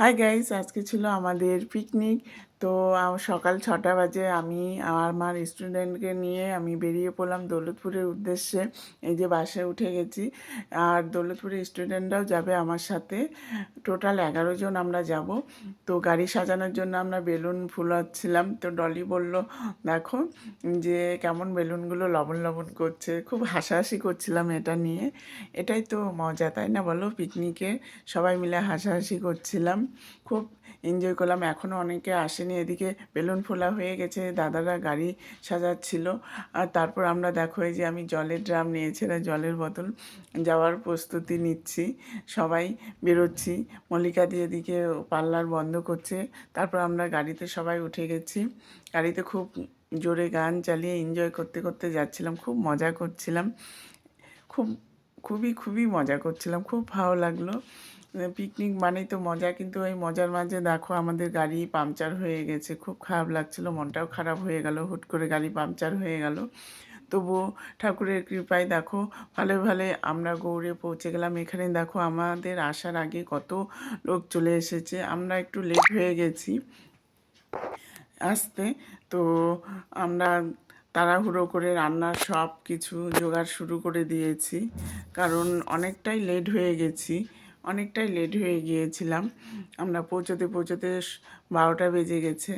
Hi guys আজকে ছিল আমাদের পিকনিক তো সকাল ছটা বাজে আমি আর আমার স্টুডেন্টকে নিয়ে আমি বেরিয়ে পড়লাম দৌলতপুরের উদ্দেশ্যে। এই যে বাসে উঠে গেছি। আর দৌলতপুরের স্টুডেন্টরাও যাবে আমার সাথে। টোটাল এগারো জন আমরা যাব। তো গাড়ি সাজানোর জন্য আমরা বেলুন ফুলাচ্ছিলাম। তো ডলি বলল, দেখো যে কেমন বেলুনগুলো লবণ লবণ করছে। খুব হাসাহাসি করছিলাম এটা নিয়ে। এটাই তো মজা, তাই না বলো? পিকনিকে সবাই মিলে হাসাহাসি করছিলাম। খুব এনজয় করলাম। এখনও অনেকে আসেনি এদিকে বেলুন ফোলা হয়ে গেছে, দাদারা গাড়ি সাজাচ্ছিল। আর তারপর আমরা দেখো এই যে আমি জলের ড্রাম নিয়েছিলাম জলের বোতল যাওয়ার প্রস্তুতি নিচ্ছি। সবাই বেরোচ্ছি, মল্লিকা দিয়ে দিকে পার্লার বন্ধ করছে। তারপর আমরা গাড়িতে সবাই উঠে গেছি। গাড়িতে খুব জোরে গান চালিয়ে এনজয় করতে করতে যাচ্ছিলাম, খুব মজা করছিলাম। খুব, খুবই খুবই মজা করছিলাম, খুব ভালো লাগল। পিকনিক মানেই তো মজা, কিন্তু ওই মজার মাঝে দেখো আমাদের গাড়ি পাংচার হয়ে গেছে। খুব খারাপ লাগছিল, মনটাও খারাপ হয়ে গেল, হুট করে গাড়ি পাংচার হয়ে গেল। তবুও ঠাকুরের কৃপায় দেখো, ভালো ভালো আমরা গৌড়ে পৌঁছে গেলাম। এখানে দেখো আমাদের আসার আগে কত লোক চলে এসেছে, আমরা একটু লেট হয়ে গেছি আসতে। তো আমরা তাড়াহুড়ো করে রান্নার সব কিছু জোগাড় শুরু করে দিয়েছি, কারণ অনেকটাই লেট হয়ে গেছি। অনেকটাই লেট হয়ে গিয়েছিলাম। আমরা পৌঁছতে পৌঁছতে বারোটা বেজে গেছে।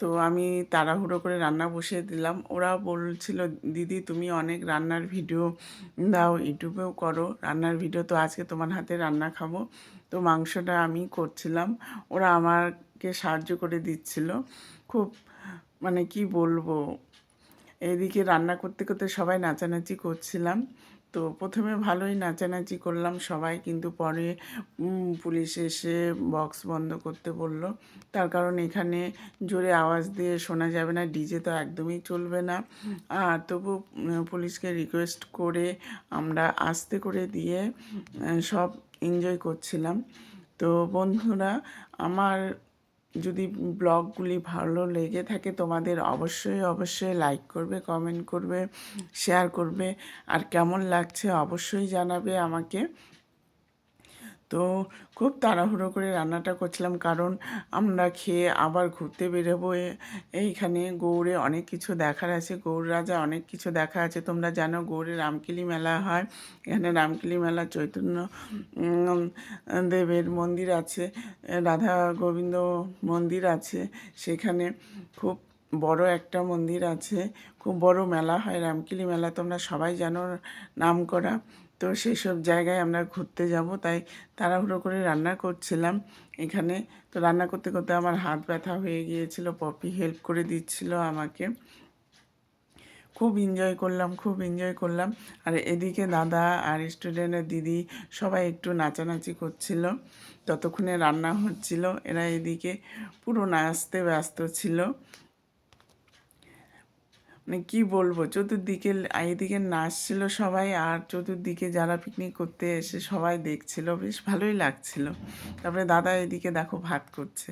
তো আমি তাড়াহুড়ো করে রান্না বসিয়ে দিলাম। ওরা বলছিল, দিদি, তুমি অনেক রান্নার ভিডিও দাও, ইউটিউবেও করো। রান্নার ভিডিও তো আজকে তোমার হাতে রান্না খাব। তো মাংসটা আমি করছিলাম। ওরা আমাকে সাহায্য করে দিচ্ছিল। খুব মানে কি বলব, এদিকে রান্না করতে করতে সবাই নাচানাচি করছিলাম। তো প্রথমে ভালোই নাচানাচি করলাম সবাই। কিন্তু পরে পুলিশ এসে বক্স বন্ধ করতে বলল। তার কারণ এখানে জোরে আওয়াজ দিয়ে শোনা যাবে না, ডিজে তো একদমই চলবে না। আর তবু পুলিশকে রিকোয়েস্ট করে আমরা আস্তে করে দিয়ে সব এনজয় করছিলাম। তো বন্ধুরা, আমার যদি ব্লগগুলি ভালো লেগে থাকে তোমাদের অবশ্যই অবশ্যই লাইক করবে কমেন্ট করবে শেয়ার করবে। আর কেমন লাগছে অবশ্যই জানাবে আমাকে। তো খুব তাড়াহুড়ো করে রান্নাটা করছিলাম কারণ আমরা খেয়ে আবার ঘুরতে বেরোবো। এইখানে গৌড়ে অনেক কিছু দেখার আছে। গৌড় রাজা অনেক কিছু দেখা আছে। তোমরা জানো গৌড়ে রামকিলি মেলা হয়। এখানে রামকিলি মেলা, চৈতন্য দেবের মন্দির আছে, রাধা গোবিন্দ মন্দির আছে। সেখানে খুব বড় একটা মন্দির আছে। খুব বড় মেলা হয় রামকিলি মেলা। তোমরা সবাই জানো নাম করা তো সেই সব জায়গায় আমরা ঘুরতে যাব, তাই তাড়াহুড়ো করে রান্না করছিলাম এখানে। তো রান্না করতে করতে আমার হাত ব্যথা হয়ে গিয়েছিল, পপি হেল্প করে দিচ্ছিল আমাকে। খুব এনজয় করলাম, খুব এনজয় করলাম। আর এদিকে দাদা আর স্টুডেন্টের দিদি সবাই একটু নাচানাচি করছিল। ততক্ষণে রান্না হচ্ছিল, এরা এদিকে পুরো নাচতে ব্যস্ত ছিল। মানে কি বলব, চতুর্দিকে এদিকে নাচছিল সবাই আর চতুর্দিকে যারা পিকনিক করতে এসে সবাই দেখছিল, বেশ ভালোই লাগছিল। তারপরে দাদা এদিকে দেখো ভাত করছে।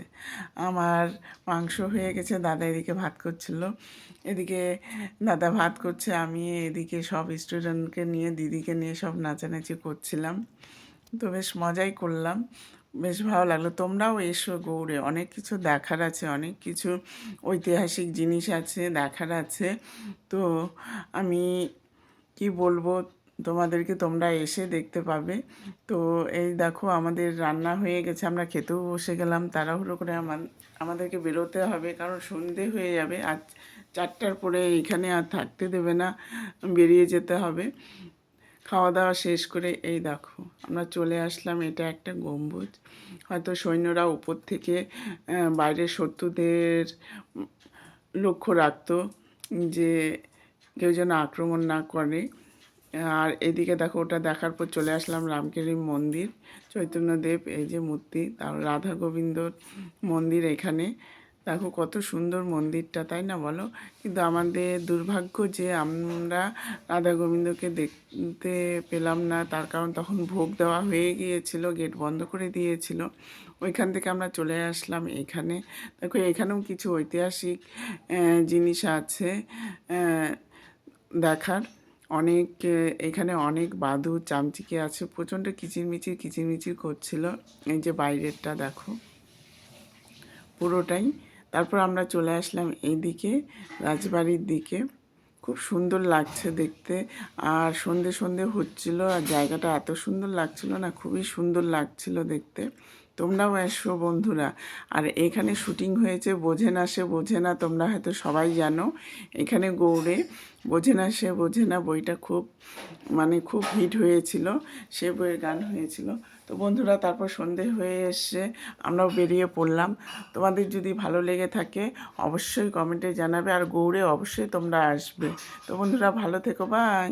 আমার মাংস হয়ে গেছে, দাদা এদিকে ভাত করছিল। এদিকে দাদা ভাত করছে, আমি এদিকে সব স্টুডেন্টকে নিয়ে, দিদিকে নিয়ে সব নাচানাচি করছিলাম। তো বেশ মজাই করলাম। বেশ ভালো লাগল। তোমরাও এসো গৌড়ে। অনেক কিছু দেখার আছে, অনেক কিছু ঐতিহাসিক জিনিস আছে, দেখার আছে। তো আমি কি বলব, তোমাদেরকে তোমরা এসে দেখতে পাবে। তো এই দেখো, আমাদের রান্না হয়ে গেছে। আমরা খেতেও বসে গেলাম। তাড়াহুড়ো করে আমাদেরকে বেরোতে হবে, কারণ সন্ধে হয়ে যাবে। আজ চারটার পরে এখানে আর থাকতে দেবে না। বেরিয়ে যেতে হবে। খাওয়া দাওয়া শেষ করে, এই দেখো, আমরা চলে আসলাম, এটা একটা গম্বুজ। হয়তো সৈন্যরা উপর থেকে বাইরের শত্রুদের লক্ষ্য রাখতো যে কেউ যেন আক্রমণ না করে। আর এদিকে দেখো, ওটা দেখার পর চলে আসলাম রামকেরি মন্দির, চৈতন্যদেব, এই যে মূর্তি তার রাধা গোবিন্দর মন্দির এখানে। দেখো কত সুন্দর মন্দিরটা, তাই না বলো? কিন্তু আমাদের দুর্ভাগ্য যে আমরা রাধা গোবিন্দকে দেখতে পেলাম না, তার কারণ তখন ভোগ দেওয়া হয়ে গিয়েছিল, গেট বন্ধ করে দিয়েছিল। ওইখান থেকে আমরা চলে আসলাম এখানে। দেখো এখানেও কিছু ঐতিহাসিক জিনিস আছে দেখার। অনেক এখানে অনেক বাদু চামচিকে আছে, প্রচণ্ড কিচিরমিচির কিচিরমিচির করছিল। এই যে বাইরেরটা দেখো। পুরোটাই তারপর আমরা চলে আসলাম এইদিকে, রাজবাড়ির দিকে। খুব সুন্দর লাগছে দেখতে। আর সন্ধে সন্ধে হচ্ছিল আর জায়গাটা এত সুন্দর লাগছিল না, খুবই সুন্দর লাগছিল দেখতে। তোমরাও এসো বন্ধুরা। আর এখানে শুটিং হয়েছে বোঝে না সে বোঝে না, তোমরা হয়তো সবাই জানো। এখানে গৌড়ে বোঝে না সে বোঝে না বইটা খুব মানে খুব হিট হয়েছিল, সে বইয়ের গান হয়েছিল। তো বন্ধুরা, তারপর সন্ধে হয়ে এসে আমরাও বেরিয়ে পড়লাম। তোমাদের যদি ভালো লেগে থাকে, অবশ্যই কমেন্টে জানাবে আর গৌড়ে অবশ্যই তোমরা আসবে। তো বন্ধুরা, ভালো থেকো, বাই।